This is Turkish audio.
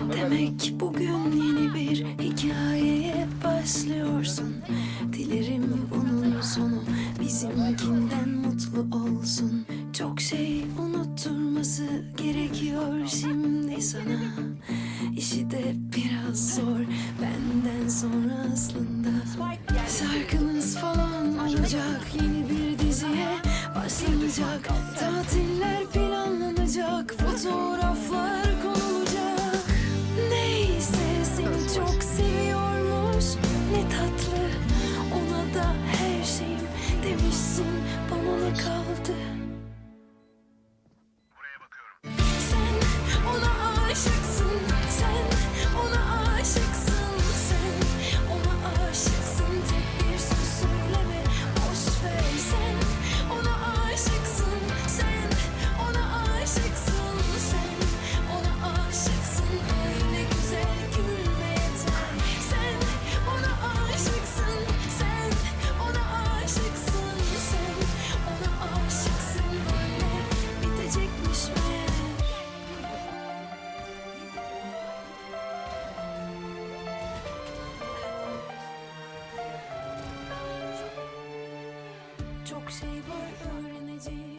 Demek bugün yeni bir hikayeye başlıyorsun. Dilerim bunun sonu bizimkinden mutlu olsun. Çok şey unutturması gerekiyor şimdi sana. İşi de biraz zor benden sonra aslında. Şarkınız falan olacak yeni bir diziye başlanacak. Tatiller planlanacak fotoğraf Overcome. Çok şey var öğrenecek